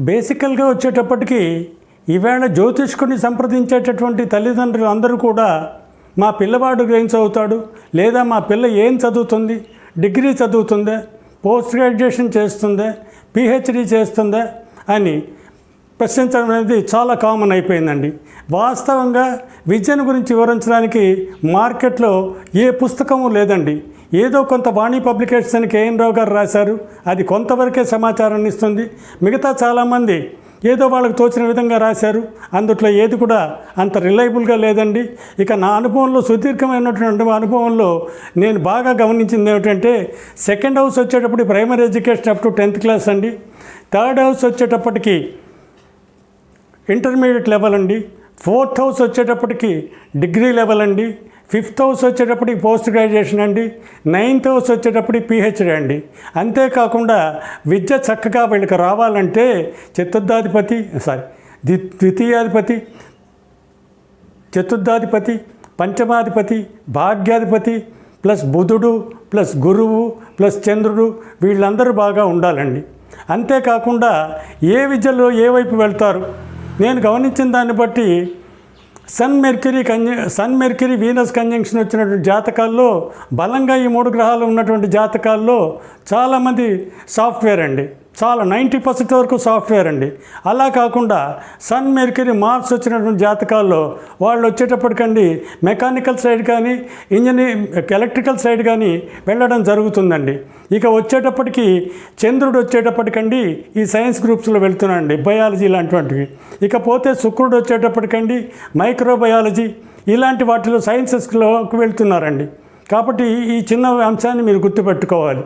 బేసికల్గా వచ్చేటప్పటికి ఈవేళ జ్యోతిష్కుని సంప్రదించేటటువంటి తల్లిదండ్రులు అందరూ కూడా మా పిల్లవాడు ఏం చదువుతాడు? లేదా మా పిల్ల ఏం చదువుతుంది? డిగ్రీ చదువుతుందా? పోస్ట్ గ్రాడ్యుయేషన్ చేస్తుందా? పిహెచ్డి చేస్తుందా? అని ప్రశ్నించడం అనేది చాలా కామన్ అయిపోయిందండి. వాస్తవంగా విద్యను గురించి వివరించడానికి మార్కెట్లో ఏ పుస్తకము లేదండి. ఏదో కొంత వాణి పబ్లికేషన్ అని కేఎన్ రావు గారు రాశారు. అది కొంతవరకే సమాచారాన్ని ఇస్తుంది. మిగతా చాలామంది ఏదో వాళ్ళకి తోచిన విధంగా రాశారు. అందుట్లో ఏది కూడా అంత రిలయబుల్గా లేదండి. ఇక నా అనుభవంలో సుదీర్ఘమైనటువంటి అనుభవంలో నేను బాగా గమనించింది ఏమిటంటే సెకండ్ హౌస్ వచ్చేటప్పుడు primary education up to tenth class అండి. థర్డ్ హౌస్ వచ్చేటప్పటికి ఇంటర్మీడియట్ లెవెల్ అండి. ఫోర్త్ హౌస్ వచ్చేటప్పటికి డిగ్రీ లెవెల్ అండి. ఫిఫ్త్ హౌస్ వచ్చేటప్పటికి పోస్ట్ గ్రాడ్యుయేషన్ అండి. నైన్త్ హౌస్ వచ్చేటప్పటికి పిహెచ్డి అండి. అంతేకాకుండా విద్య చక్కగా వీళ్ళకి రావాలంటే చతుర్థాధిపతి సారీ ద్వి ద్వితీయాధిపతి చతుర్థాధిపతి పంచమాధిపతి భాగ్యాధిపతి ప్లస్ బుధుడు ప్లస్ గురువు ప్లస్ చంద్రుడు వీళ్ళందరూ బాగా ఉండాలండి. అంతేకాకుండా ఏ విద్యలో ఏ వైపు వెళ్తారు? నేను గమనించిన దాన్ని బట్టి సన్ మెర్క్యూరీ కంజ సన్ మెర్క్యూరీ వీనస్ కంజంక్షన్ వచ్చినటువంటి జాతకాల్లో బలంగా ఈ మూడు గ్రహాలు ఉన్నటువంటి జాతకాల్లో చాలామంది సాఫ్ట్వేర్ అండి. చాలా నైంటీ పర్సెంట్ వరకు సాఫ్ట్వేర్ అండి. అలా కాకుండా సన్ మెర్కరీ మార్క్స్ వచ్చినటువంటి జాతకాల్లో వాళ్ళు వచ్చేటప్పటికండి మెకానికల్ సైడ్ కానీ ఇంజనీర్ ఎలక్ట్రికల్ సైడ్ కానీ వెళ్ళడం జరుగుతుందండి. ఇక వచ్చేటప్పటికి చంద్రుడు వచ్చేటప్పటికండి ఈ సైన్స్ గ్రూప్స్లో వెళ్తున్నాండి బయాలజీ ఇలాంటివంటివి ఇకపోతే శుక్రుడు వచ్చేటప్పటికండి మైక్రోబయాలజీ ఇలాంటి వాటిలో సైన్సెస్లోకి వెళ్తున్నారండి. కాబట్టి ఈ చిన్న అంశాన్ని మీరు గుర్తుపెట్టుకోవాలి.